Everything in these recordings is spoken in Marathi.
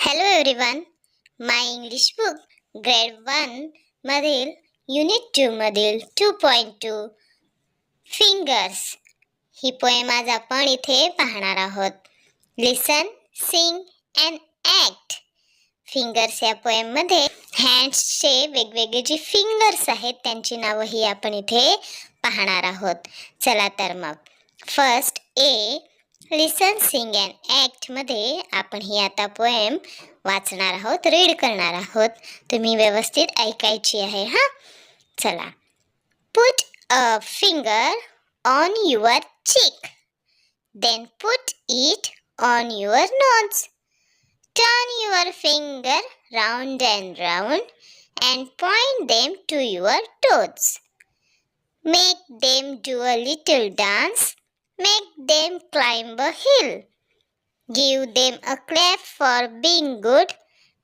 Hello everyone my English book grade one मधील युनिट टू मधील टू पॉईंट टू फिंगर्स ही पोएम आज आपण इथे पाहणार आहोत. Listen sing and act fingers या पोएममध्ये हँड्सचे वेगवेगळे जे फिंगर्स आहेत त्यांची नावं ही आपण इथे पाहणार आहोत. चला तर मग. First a listen sing and ॲक्टमध्ये आपण ही आता पोएम वाचणार आहोत रीड करणार आहोत. तुम्ही व्यवस्थित ऐकायची आहे हां? चला. Put a finger on your cheek then put it on your nose turn your finger round and round and point them to your toes make them do a little dance make them climb a hill. Give them a clap for being good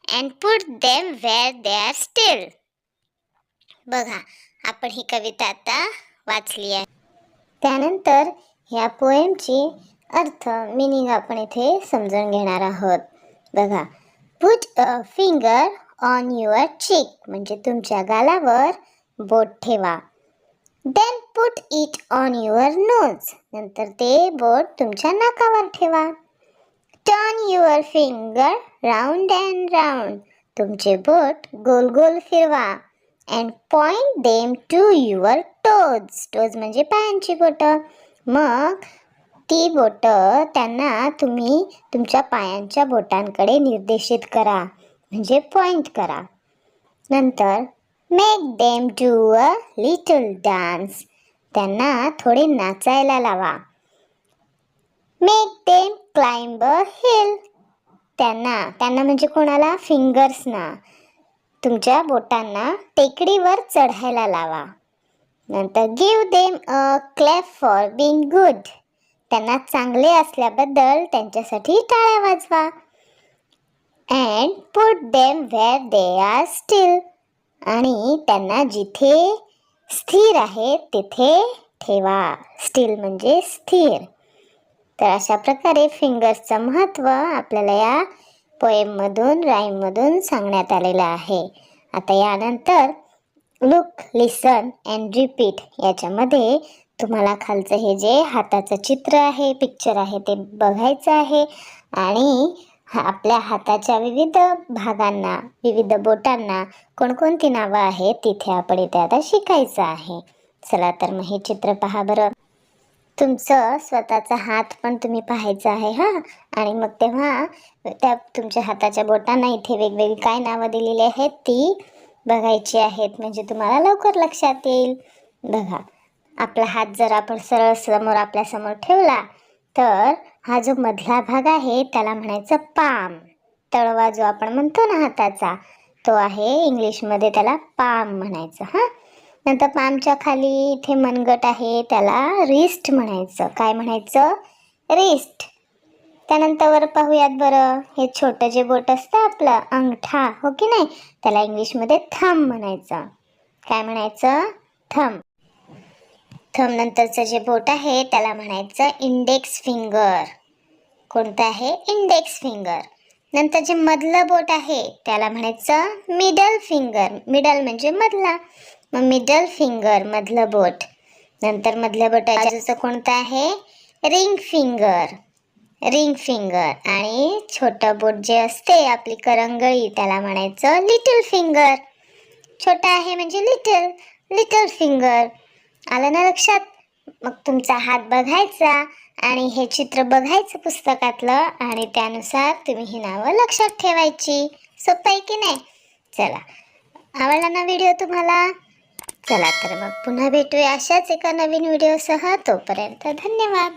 and put them where they are still. बघा आपण ही कविता आता वाचली आहे त्यानंतर ह्या पोएमची अर्थ मिनिंग आपण इथे समजून घेणार आहोत बघा put a finger on your cheek म्हणजे तुमच्या गालावर बोट ठेवा then put it on your nose. नंतर ते बोट तुमच्या नाकावर ठेवा. Turn your finger round and round. तुमचे बोट गोल गोल फिरवा and point them to your toes. Toes म्हणजे पायांची बोटं. मग ती बोटं त्यांना तुम्ही तुमच्या पायांच्या बोटांकडे निर्देशित करा. म्हणजे पॉइंट करा. नंतर make them do a little dance त्यांना थोडे नाचायला लावा. Make them climb a hill त्यांना त्यांना म्हणजे कोणाला? फिंगर्सना तुमच्या बोटांना टेकडीवर चढायला लावा. नंतर give them a clap for being good त्यांना चांगले असल्याबद्दल त्यांच्यासाठी टाळ्या वाजवा. And put them where they are still आणि त्यांना जिथे स्थिर आहे तिथे ठेवा. स्टील म्हणजे स्थिर. तर अशा प्रकारे फिंगर्सचं महत्त्व आपल्याला या पोएममधून राईममधून सांगण्यात आलेलं आहे. आता यानंतर लुक लिसन अँड रिपीट याच्यामध्ये तुम्हाला खालचं हे जे हाताचं चित्र आहे पिक्चर आहे ते बघायचं आहे. आणि आपल्या हाताच्या विविध भागांना विविध बोटांना कोणकोणती नावं आहेत तिथे आपण इथे आता शिकायचं आहे. चला तर मग हे चित्र पहा बरं. तुमचं स्वतःचा हात पण तुम्ही पाहायचा आहे हां. आणि मग तेव्हा त्या तुमच्या हाताच्या बोटांना इथे वेगवेगळी काय नावं दिलेली आहेत ती बघायची आहेत म्हणजे तुम्हाला लवकर लक्षात येईल. बघा आपला हात जर आपण सरळ समोर आपल्यासमोर ठेवला तर हा जो मधला भाग आहे त्याला म्हणायचं पाम. तळवा जो आपण म्हणतो ना हाताचा तो आहे इंग्लिशमध्ये त्याला पाम म्हणायचं हां? नंतर पामच्या खाली इथे मनगट आहे त्याला रिस्ट म्हणायचं. काय म्हणायचं? रिस्ट. त्यानंतर पाहूयात बरं हे छोटं जे बोट असतं आपलं अंगठा हो की नाही? त्याला इंग्लिशमध्ये थंब म्हणायचं. काय म्हणायचं? थंब. थम नंतरचं जे बोट आहे त्याला म्हणायचं इंडेक्स फिंगर कोणतं आहे? इंडेक्स फिंगर नंतर जे मधलं बोट आहे त्याला म्हणायचं मिडल फिंगर मिडल म्हणजे मधला. मग मिडल फिंगर मधलं बोट. नंतर मधल्या बोटाचं कोणतं आहे? रिंग फिंगर रिंग फिंगर आणि छोटं बोट जे असते आपली करंगळी त्याला म्हणायचं लिटल फिंगर छोटा आहे म्हणजे लिटल लिटल फिंगर आलं ना लक्षात? मग तुमचा हात बघायचा आणि हे चित्र बघायचं पुस्तकातलं आणि त्यानुसार तुम्ही ही नावं लक्षात ठेवायची. सोपं आहे की नाही? चला. आवडला ना व्हिडिओ तुम्हाला? चला तर मग पुन्हा भेटूया अशाच एका नवीन व्हिडिओसह. तोपर्यंत धन्यवाद.